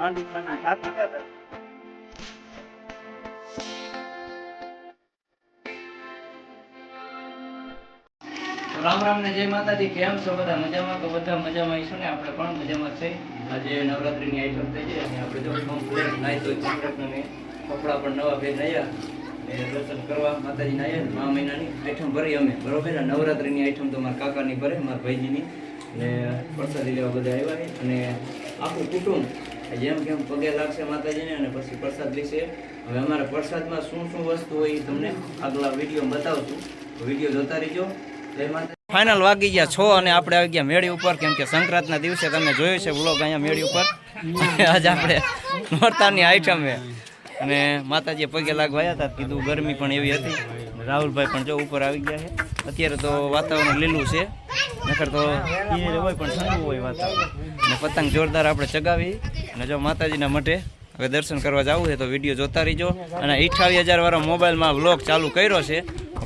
રામ રામ ને જય માતાજી, કેમ છો? બધા મજામાં? તો બધા મજામાં આવીશું ને? આપણે પણ મજામાં છે. આજે નવરાત્રીની આઈટમ થઈ છે અને આપણે જો નાઈ તો ચંદ્રકને ને કપડાં પણ નવા પહેરીને આવ્યા. ને દર્શન કરવા આવ્યા ને મા મહિનાની આઈટમ ભરી અમે. બરોબર? ને નવરાત્રીની આઈટમ તો મારા કાકાની ભરે, મારા ભાઈજીની. ને પ્રસાદી લેવા બધા આવ્યા અને આખું કુટુંબ જેમ કેમ પગે લાગશે માતાજીને અને પછી પ્રસાદ લેશે. હવે અમારા પ્રસાદમાં શું શું વસ્તુ હોય એ તમને આગલા વીડિયો બતાવશું. વીડિયો જોતા રહીજો. ફાઇનલ વાગી ગયા છો અને આપણે આવી ગયા મેળી ઉપર, કેમ કે સંક્રાંતના દિવસે તમે જોયું છે વ્લોગ અહીંયા મેળી ઉપર. આજે આપણે નોરતાની આઈટમ. છે અને માતાજીએ પગે લાગવા આવ્યા હતા, કીધું ગરમી પણ એવી હતી. રાહુલભાઈ પણ જો ઉપર આવી ગયા છે. અત્યારે તો વાતાવરણ લીલું છે. નકર તો હોય પણ ઠંડુ હોય વાતાવરણ અને પતંગ જોરદાર આપણે ચગાવી. અને જો માતાજીના મઢે હવે દર્શન કરવા જવું છે તો વીડિયો જોતા રહીજો. અને અઠાવીસ હજાર વાળો મોબાઈલમાં વ્લોગ ચાલુ કર્યો છે.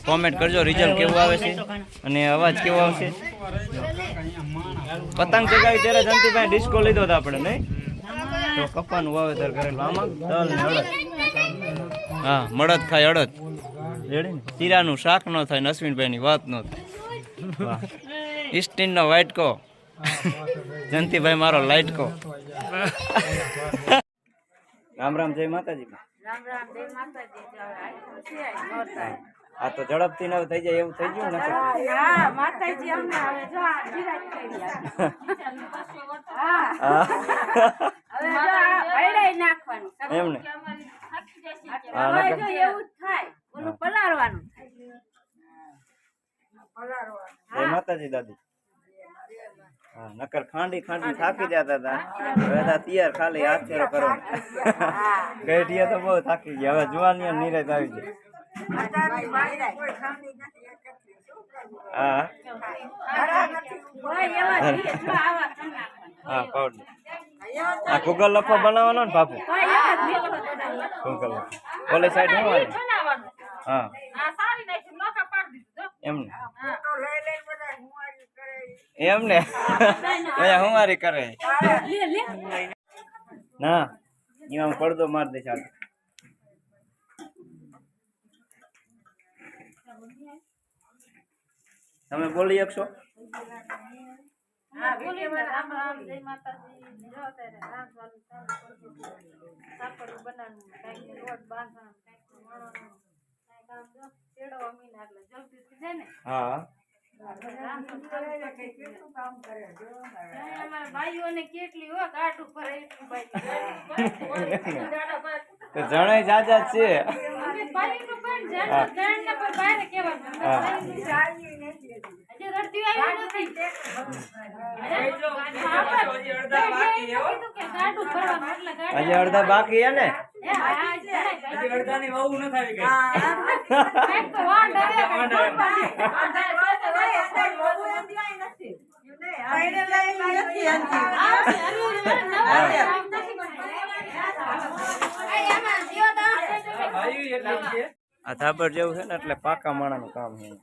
કોમેન્ટ કરજો રિઝલ્ટ કેવું આવે છે. અને અવાજ કેવો આવશે. પતંગ ચગાવી ત્યારે જંતીભાઈ ડિસ્કો લીધો હતો આપણે, નહીં? તો કપાનું વાવેતર કરેલું. આમાં તલ હા મળદ ખાય અડદ. રેડી શાક ન થાય ને અશ્વિનભાઈની વાત ન થાય. ઇસ્ટીનનો વાઇટકો જંતીભાઈ મારો લાઇટકો રામ રામ જય માતાજી. રામ રામ જય માતાજી હા. આ તો ઝડપથી ન થઈ જાય એવું થઈ ગયું ને? હા માતાજી અમને હવે જો આ વિરાજ કરી આપે. હા. હા. હવે જો આ ભયડાઈ નાખવાનું. એમ ને? હા, હવે નકર- જો એવું થાય પલાળવાનું. જય માતાજી દાદી. હા નકર ખાંડી ખાંડી થાકી જતા હતા. હવે તો તૈયાર ખાલી હાથ ફેરો કરો. ગઈઢિયા તો બહુ થાકી ગયા. હવે જુવાની નીરજ આવી ગઈ. હા. હા. પાવડર. આ ગૂગલ લખો બનાવવાનો ને બાપુ ગૂગલ લફો. ઓલી સાઈડ. હા. પાડી દીધું એમ ને હા. અહીંયા હુંવારી કરે. ના એમાં પડદો માર દે ચાલ તમે બોલી શકશો? બનાવવાનું, ને ને ને. હા. જણાય જાજા છે. હજી અડધા બાકી હા. બાઈનું હે આ ધાબર જેવું છે ને એટલે પાકા માણાનું કામ છે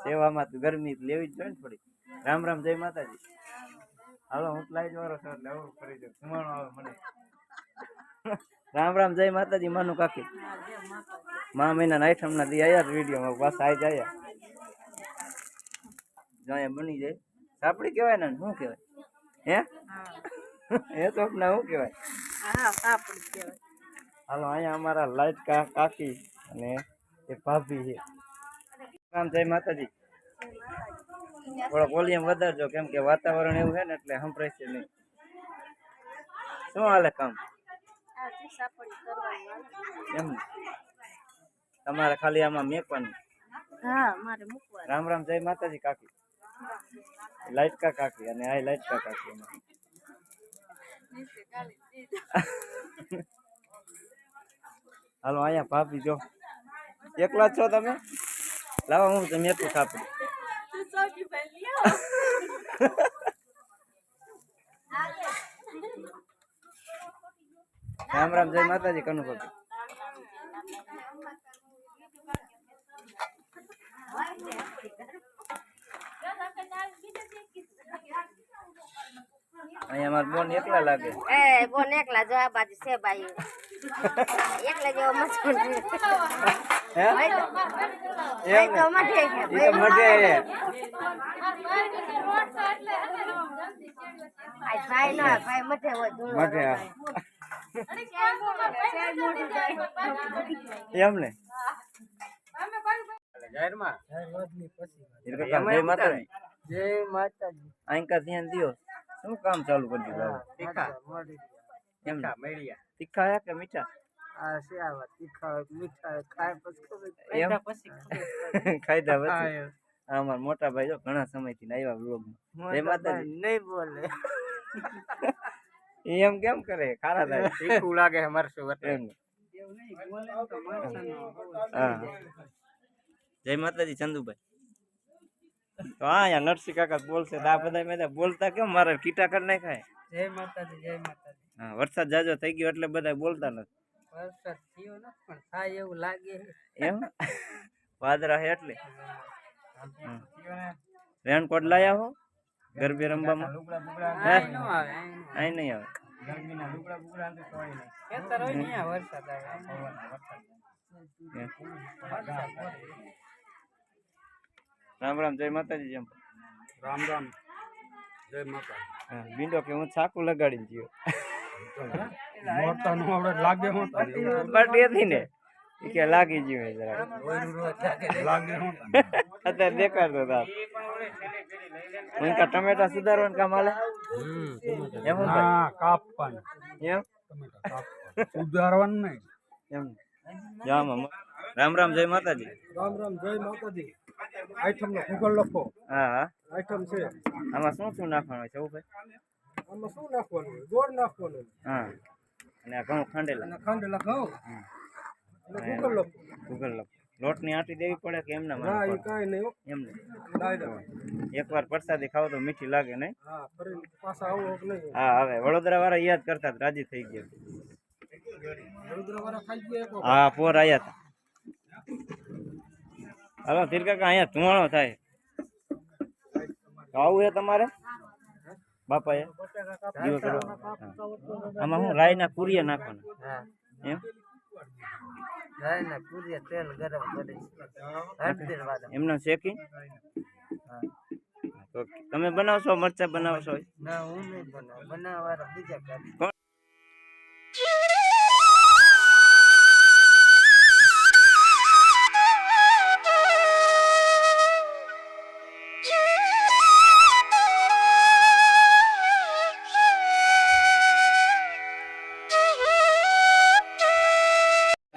સેવામાં તો ગરમી તો લેવી જ જોઈએ ને થોડી રામ રામ જય માતાજી હાલો હું લાઈ વાળો છું એટલે અવરું કરી દઉં ધુમાડો આવે મને રામ રામ જય માતાજી માનું કાકી. મા મહિના આઈટમ ના દી આયા વીડિયો પાછા આઈ જાય જાય બની જાય. સાપડી કહેવાય ને શું કહેવાય? હે? એ તો ના શું કહેવાય? હાલો અહીંયા અમારા લાઈટ કા કાકી અને એ ભાભી છે. રામ જય માતાજી. થોડો વોલ્યુમ વધારજો કેમ કે વાતાવરણ એવું છે ને એટલે સંભળાય છે નહીં. શું હાલે કામ? એમ તમારે ખાલી આમાં મેકવાનું? હા મારે રામ રામ જય માતાજી કાકી. લાઈટ કા કાકી? અને આ લાઈટ કા કાકી હાલો અહીંયા ભાભી જો. એકલા છો તમે? લાવો હું તમે એટલું રામ રામ જય માતાજી કનુ ભાભી. અહીંયા મારા બોન એકલા લાગે. એ બોન એકલા જો આ બાજુ છે ભાઈ. એકલા જેવો મસ્કો હે? ભાઈ તો એમ મઠે છે ઈ તો મઢે હે. ભાઈ નો ભાઈ મઠે હોય મઢે. એમ ને હીર કાકા, જય. માતાજી. જય માતાજી. આંકા ધ્યાન દ્યો. શું કામ ચાલુ કરી દીધું તીખા. હે કે મીઠા? આ છે તીખા મીઠા ખાય પછી અમારા મોટા ભાઈ જો ઘણા સમયથી આવ્યા વ્લોગમાં જય માતાજી. નહીં બોલે. એમ કેમ કરે? ખારા થાય. તીખું લાગે મરશું એમ. જય માતાજી ચંદુભાઈ. તો હા યા નરસિંહ કાકા બોલશે. તો આ બધા મેં બોલતા કેમ? મારે કીટા કરી નાખાય. જય માતાજી જય માતાજી. હા વરસાદ જાજો થઈ ગયો એટલે બધા બોલતા નથી. વરસાદ થયો ન પણ થાય એવું લાગે. એમ? વાદરા હે એટલે. રેનકોટ લાયા હો ગરબે રમવામાં? હે આય નો આવે. આય નો આઈ નહીં. આવે ખેતર હોય ને વરસાદ આવે. રામ રામ જય માતાજી જેમ. રામ રામ જય માતા હા બિંડો કે હું છાકું લગાડીને નો આવડે લાગે હું પાર્ટી હતી ને. કે લાગી જીવ જરા લાગે. હું અત્યારે દેખાડતો હતા હું કા ટમેટા સુધારવાનું કામ હાલે? એમ હું ભાઈ? હા એમ? સુધારવાનું નહીં. એમ. જામ આમ. રામ રામ જય માતાજી. રામ રામ જય માતાજી. આઈટમ નો ગૂગલ લખો. હા હા. આઈટમ છે. આમાં શું શું નાખવાનું છે ભાઈ આમાં શું નાખવાનું? ગોળ નાખવાનું હા. અને આ ઘઉં ખાંડેલા. ખાંડેલા ઘઉં. ગૂગલ લખો. ગૂગલ લખો. લોટની આટી દેવી પડે કે એમના ના એ કાંઈ નહીં એમને. એકવાર પ્રસાદી ખાવ તો મીઠી લાગે નહીં. હા પાછા આવો નહીં? હા હવે વડોદરા વાળા યાદ કરતા રાજી થઈ ગયા. વડોદરા વાળા ખાઈ ગયા એક વખત. હા પોર આયા હતા હાલો તીર કાકા અહીંયા ધુવાણો થાય. આવું છે તમારે? બાપા એ આમાં હું રાયના કુરિયા નાખવાના. એમ? જાય ને તેલ ગરમ કરી. એમને શેકી. તો તમે બનાવશો મરચા બનાવશો? ના હું નહીં બનાવ. બનાવવાળા બીજા કરે.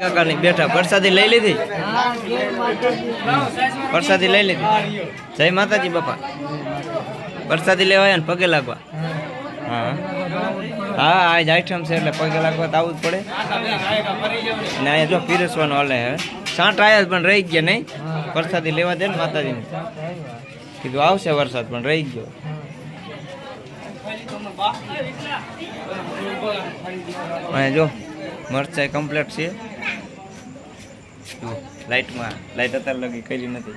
કાકાની બેઠા પ્રસાદી લઈ લીધી? પ્રસાદી લઈ લીધી? જય માતાજી બાપા. પ્રસાદી લેવા આવ્યા ને પગે લાગવા? હા. હા આજ આઈટમ છે એટલે પગે લાગવા તો આવવું જ પડે. ને અહીંયા જો પીરસવાનું હાલે હવે. સાંટ આવ્યા પણ રહી ગયા નહીં. પ્રસાદી લેવા દે ને માતાજીને. કીધું આવશે વરસાદ, પણ રહી ગયો. અહીંયા જો મરચાઈ કમ્પ્લીટ છે. જુઓ, લાઈટમાં લાઈટ અત્યારે લગી કરી નથી.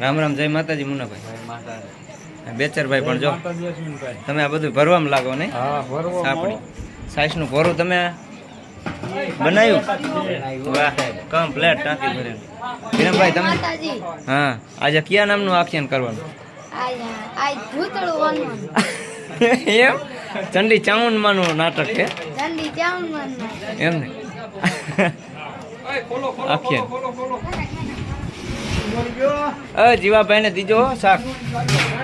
રામ રામ જય માતાજી મુનાભાઈ. બેચરભાઈ પણ જો તમે આ બધું ભરવામાં લાગો ને? સાપડી. સાઈસનું ભરું તમે બનાવ્યું વાહ કમ્પ્લેટ ટાંકી ભરેલું. વિરમભાઈ તમે? હા આજે કયા નામનું આખ્યાન કરવાનું? એમ? ચંડી ચામુંડમાનું નાટક છે? એમ ને? જીવાભાઈ ને દીજો હો શાક.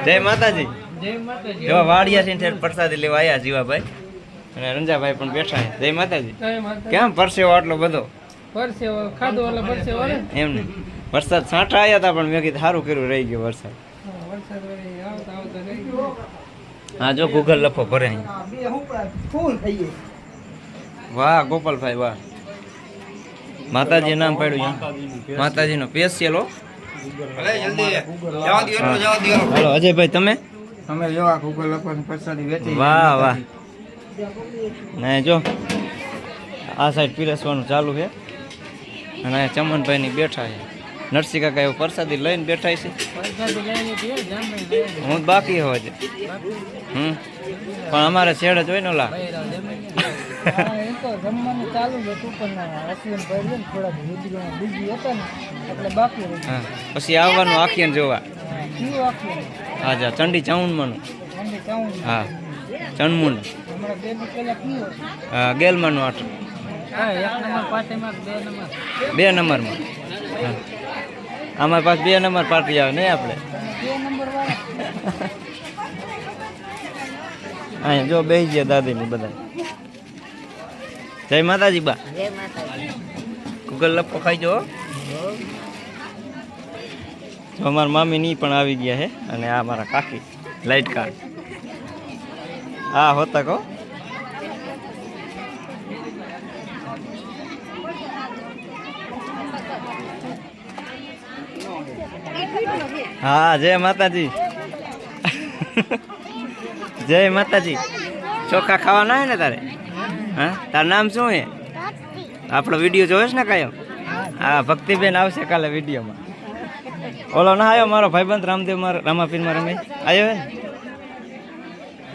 જય માતાજી. જો વાડિયા છે ને પ્રસાદી લેવા આવ્યા જીવાભાઈ. અને રંજાભાઈ પણ બેઠા જય માતાજી. કેમ પરસેવો આટલો બધો? ખાધું ઓલા પરસે ઓલે એમ ને. વરસાદ છાંટા આવ્યા હતા પણ મેં કીધું સારું કર્યું રહી ગયો વરસાદ. હા જો ગૂગલ લખો ભરે અહીં. ફૂલ થઈ ગયું વાહ ગોપાલભાઈ વાહ. માતાજી નામ પાડ્યું માતાજીનો સ્પેશિયલ હો. હાલો અજયભાઈ તમે? અમે વેચી. વાહ વાહ. ને જો આ સાઈડ પીરસવાનું ચાલુ છે. અને અહીંયા ચમનભાઈ ની બેઠા છે. નરસિંહ કાકા એવું પ્રસાદી લઈને બેઠા છે. હે, બાકી હોય છે હમ. પણ અમારે છેડે જ હોય ને ઓલા? હા, એ તો જમવાનું ચાલુ હતું પણ અશ્વિન ભાઈ ને થોડાક વીજળીઓ બીજી હતા ને એટલે બાકી રહી પછી આવવાનું આખીને જોવા. કયું આખું આજા ચંડી ચાઉનમાંનું ઠંડી ચાવું હા ચણમુંડ હમણાં બે દી પહેલા કયું હા ગેલમાંનું આટલું હા એક નંબર પાર્ટીમાં બે નંબર? બે નંબરમાં. હા. અમારી પાસે બે નંબર પાર્ટી આવે નહીં આપણે. બે નંબર વાળા? અહીંયા જો બેસી ગયા દાદીની બધા જય માતાજી બા. જય માતાજી. ગૂગલ લપો ખાઈ જો અમારા મામી ની પણ આવી ગયા છે અને આ મારા કાકી લાઈટ કાર. હા હોતા કહો હા જય માતાજી. જય માતાજી. ચોખા ખાવાના હે ને તારે? હા? તારું નામ શું હે? આપણો વીડિયો જોયો ને કાયમ હા ભક્તિબેન આવશે કાલે વિડીયોમાં. ઓલો ના આવ્યો મારો ભાઈબંધ રામદેવ મારો રામાપીરમાં રમે આવ્યો હે?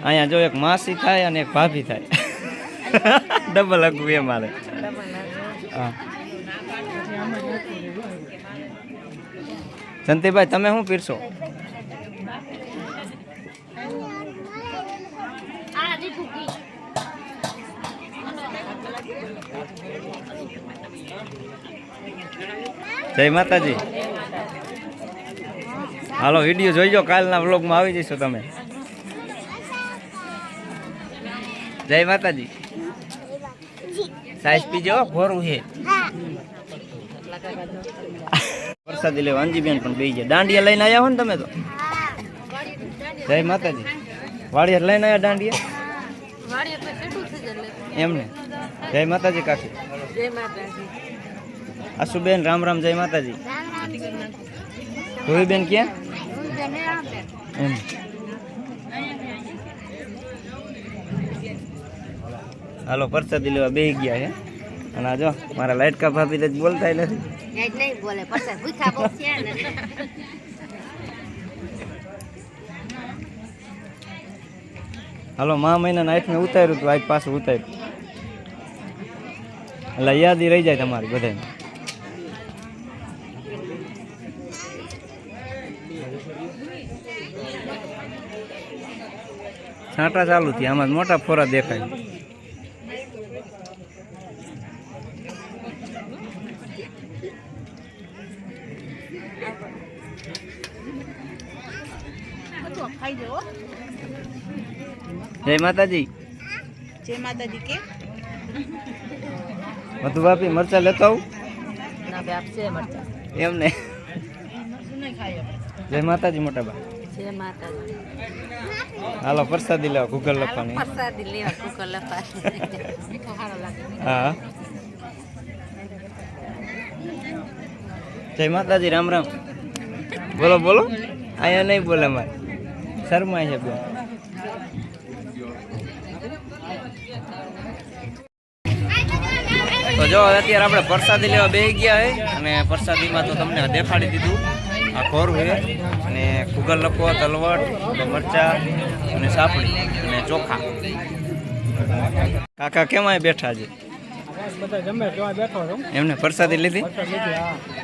અહીંયા જો એક માસી થાય અને એક ભાભી થાય. ડબલ હકવું એ મારે. હા. જંતીભાઈ તમે શું પીરશો? જય માતાજી. હાલો વીડિયો જોઈજો કાલના વ્લોગમાં આવી જઈશો તમે. જય માતાજી. સાઈઝ પીજો ભોરું છે. વરસાદી લેવા અંજીબેન પણ બે ગયા. દાંડિયા લઈને આવ્યા હો ને તમે તો? જય માતાજી. વાડિયા લઈને આવ્યા દાંડિયા? એમને? જય માતાજી કાકી. જય માતાજી. આશુબેન રામ રામ, જય માતાજી. ધોવીબેન ક્યાં? એમ. હાલો, પરસાદી લેવા બે ગયા છે અને આ જો, મારા લાઈટકા ભાભી દે, બોલતા નથી. હાલો, મા મહિના નાઇટ મેં ઉતાર્યું હતું આજ પાછું ઉતાર્યું. એટલે યાદી રહી જાય તમારી બધાને. છાંટા ચાલુ થયા. આમાં મોટા ફોરા દેખાય. જય માતાજી. જય માતાજી કે વધુ બાપી મરચા લેતો આવું? ના બે આપશે મરચા. એમ ને જય માતાજી મોટા બા. જય માતાજી. હાલો પ્રસાદી લેવા ગૂગલ લખવાની પ્રસાદી લેવા કુકર લાગે હા જય માતાજી રામ રામ. બોલો બોલો. અહીંયા નહીં બોલે મારે. શરમાય છે બેન. તો જો અત્યારે આપણે પ્રસાદી લેવા બે ગયા હે અને પ્રસાદીમાં તો તમને દેખાડી દીધું. આ ખોરું અને કુગર લખો, તલવટ, મરચા અને સાપડી અને ચોખા. કાકા કેમાં બેઠા છે? એમને પ્રસાદી લીધી?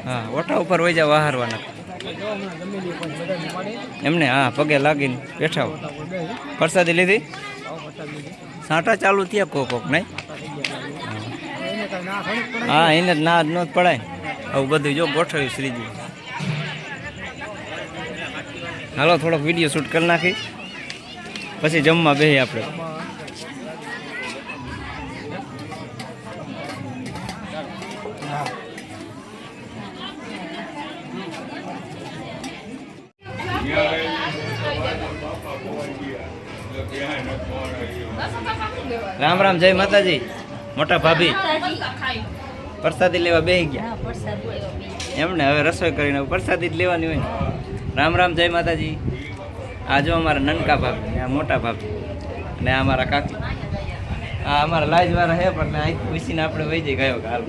હા, ઓઠા ઉપર વહી જાવ વહારવાના એમને, હા, પગે લાગીને બેઠા પ્રસાદી લીધી? સાંટા ચાલુ થયા કોક કોક, નહીં? હા, એને જ ના, જ ન પડાય. આવું બધું જો ગોઠવ્યું શ્રીજી. હાલો થોડોક વીડિયો શૂટ કરી નાખી. પછી જમવા બેસી આપણે. રામ રામ જય માતાજી. મોટા ભાભી. પ્રસાદી લેવા બેસી ગયા. એમને હવે રસોઈ કરીને પ્રસાદી જ લેવાની હોય રામ રામ, જય માતાજી. આજો અમારા નનકા ભાભી આ મોટા ભાભી અને અમારા કાકી. આ અમારા લાજવાળા હે પણ અહીં પૂછીને આપણે વહી જઈ ગયો હાલ